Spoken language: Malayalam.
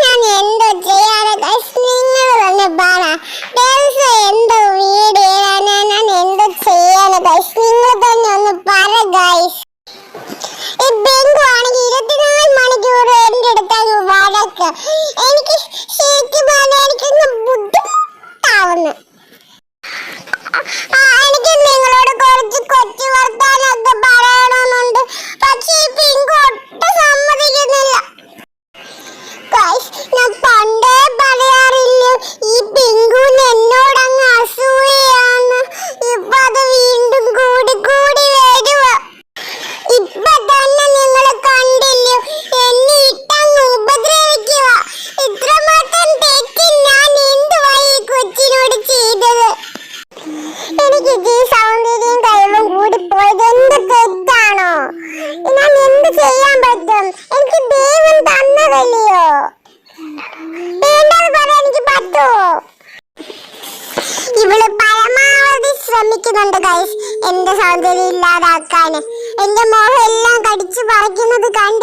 ഞാൻ എന്തോ ചെയ്യാതെ നിങ്ങൾ തന്നെ പറ. ദിവസം എന്തോ വീഡിയോ ഞാൻ എന്തോ ചെയ്യാന്? ഗൈസ് നിങ്ങൾ തന്നെ ഒന്ന് പറ ഗൈസ് ഈ ബിങ്കു ആണെങ്കിൽ ഇരുപത്തിനാല് മണിക്കൂർ എന്റെ അടുത്തങ്ങ് വഴക്ക്. എനിക്ക് ശരിക്കും പറഞ്ഞാൽ എനിക്കൊന്ന് ബുദ്ധിമുട്ടാവുന്നു. ചെയ്തു. ഇവൾ പരമാവധി ശ്രമിക്കുന്നുണ്ട് ഗൈസ് എന്റെ സൗന്ദര്യം ഇല്ലാതാക്കാൻ എന്റെ മോഹം എല്ലാം കടിച്ചു പറിക്കുന്നത് കണ്ട്